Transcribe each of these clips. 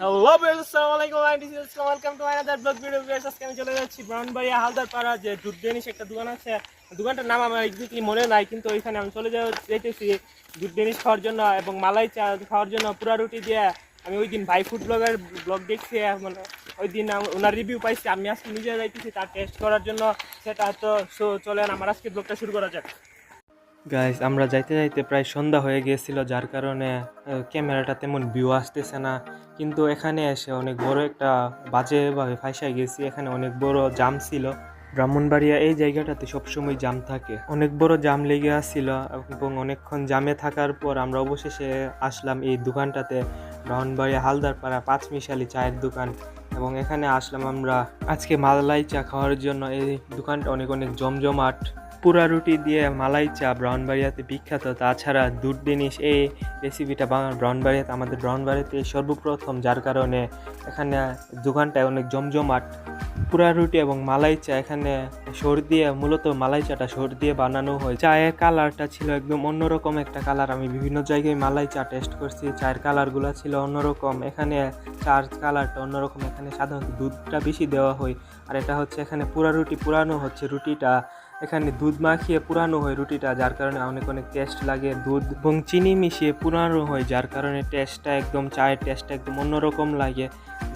Hello viewers আসসালামু আলাইকুম I this is welcome to another blog video viewers আজকে আমি চলে যাচ্ছি ব্রাউনবাড়িয়া হালদার পাড়া যে দুধ ডেনিশ একটা দোকান আছে। দোকানটার নাম আমার এক্স্যাক্টলি মনে নাই, কিন্তু ওইখানে আমি চলে যেতেছি দুধ ডেনিশ খাওয়ার জন্য এবং মালাই চা খাওয়ার জন্য, পুরা রুটি দিয়ে। আমি ওই দিন ভাই ফুড ব্লগের ব্লগ দেখছি মানে ওই দিন ওনার রিভিউ পাইছি, আমি আজকে নিজে যাইতেছি, তার টেস্ট করার জন্য। সেটা তো চলেন, আমার আজকে ব্লগটা শুরু করা যাক। গাইস আমরা যাইতে যাইতে প্রায় সন্ধ্যা হয়ে গিয়েছিল, যার কারণে ক্যামেরাটা তেমন ভিউ আসতেছে না। কিন্তু এখানে এসে অনেক বড় একটা বাজেভাবে ফাঁসায় গেছি। এখানে অনেক বড় জাম ছিল। ব্রাহ্মণবাড়িয়া এই জায়গাটাতে সবসময় জাম থাকে। অনেক বড় জাম লেগে আসছিল এবং অনেকক্ষণ জামে থাকার পর আমরা অবশেষে আসলাম এই দোকানটাতে। ব্রাহ্মণবাড়িয়া হালদারপাড়া পাঁচ মিশালি চায়ের দোকান। এবং এখানে আসলাম আমরা আজকে মালাই চা খাওয়ার জন্য। এই দোকানটা অনেক অনেক জমজমাট। পুরা রুটি দিয়ে মালাই চা ব্রাউনবাড়িয়াতে বিখ্যাত। তাছাড়া দুধ জিনিস এই রেসিপিটা বাংলার ব্রাউনবাড়িয়াতে আমাদের ব্রাউনবাড়িয়াতে সর্বপ্রথম, যার কারণে এখানে দোকানটায় অনেক জমজমাট পুরা রুটি এবং মালাই চা এখানে সর দিয়ে, মূলত মালাই চাটা সর দিয়ে বানানো হয়। চায়ের কালারটা ছিল একদম অন্যরকম একটা কালার। আমি বিভিন্ন জায়গায় মালাই চা টেস্ট করছি, চায়ের কালারগুলো ছিল অন্যরকম। এখানে চার কালারটা অন্যরকম। এখানে সাধারণত দুধটা বেশি দেওয়া হয়। আর এটা হচ্ছে এখানে পুরা রুটি, পুরানো হচ্ছে রুটিটা। এখানে দুধ মাখিয়ে পুরানো হয় রুটিটা, যার কারণে অনেক অনেক টেস্ট লাগে দুধ এবং চিনি মিশিয়ে পুরানো হয়, যার কারণে টেস্টটা একদম, চায়ের টেস্টটা একদম অন্যরকম লাগে।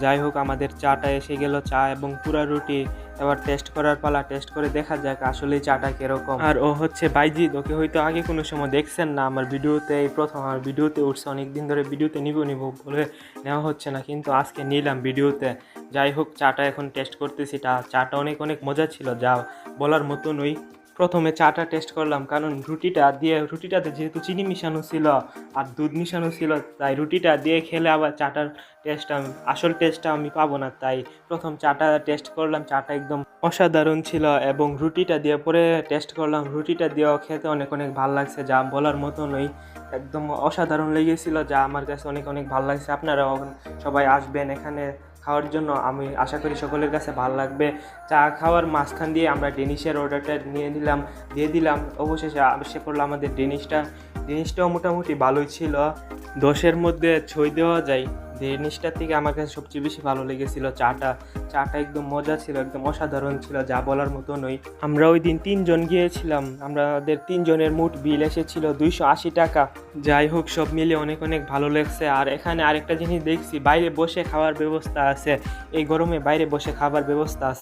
যাই হোক, আমাদের চাটা এসে গেল চা এবং পুরা রুটি। এবার টেস্ট করার পালা টেস্ট করে দেখা যাক আসলে চাটা কীরকম। আর ও হচ্ছে বাইজিৎ, ওকে হয়তো আগে কোনো সময় দেখছেন না, আমার ভিডিওতে এই প্রথম, আমার ভিডিওতে উঠছে, অনেকদিন ধরে ভিডিওতে নিব নিব বলে নেওয়া হচ্ছে না, কিন্তু আজকে নিলাম ভিডিওতে। যাই হোক চাটা এখন টেস্ট করতেছি। তা চাটা অনেক অনেক মজা ছিল, যা বলার মতনই। প্রথমে চাটা টেস্ট করলাম, কারণ রুটিটা দিয়ে, রুটিটাতে যেহেতু চিনি মিশানো ছিল আর দুধ মিশানো ছিল, তাই রুটিটা দিয়ে খেলে আবার চাটার টেস্টটা আসল টেস্টটা আমি পাবো না। তাই প্রথম চাটা টেস্ট করলাম, চাটা একদম অসাধারণ ছিল এবং রুটিটা দিয়ে পরে টেস্ট করলাম। রুটিটা দিয়েও খেতে অনেক অনেক ভালো লাগছে, যা বলার মতো নই একদম অসাধারণ লেগেছিল, যা আমার কাছে অনেক অনেক ভালো লাগছে। আপনারাও সবাই আসবেন এখানে। খাওয়ার জন্য আমি আশা করি সকলের কাছে ভালো লাগবে। চা খাওয়ার মাঝখান দিয়ে আমরা ডেনিশের অর্ডারটা নিয়ে নিলাম, দিয়ে দিলাম। অবশেষে আবশ্যক করল আমাদের ডেনিশটা ডেনিশটাও মোটামুটি ভালোই ছিল। দশের মধ্যে ছই দেওয়া যায়। ডেনিশটার থেকে আমার কাছে সবচেয়ে বেশি ভালো লেগেছিল, চাটা। চাটা একদম মজা ছিল, একদম অসাধারণ ছিল, যা বলার মতো নই আমরা ওই দিন তিনজন গিয়েছিলাম। আমাদের তিনজনের মোট বিল এসেছিল দুইশো আশি টাকা। যাই হোক, সব মিলে অনেক অনেক ভালো লাগছে। আর এখানে আরেকটা জিনিস দেখছি, বাইরে বসে খাওয়ার ব্যবস্থা আছে। এই গরমে বাইরে বসে খাবার ব্যবস্থা আছে।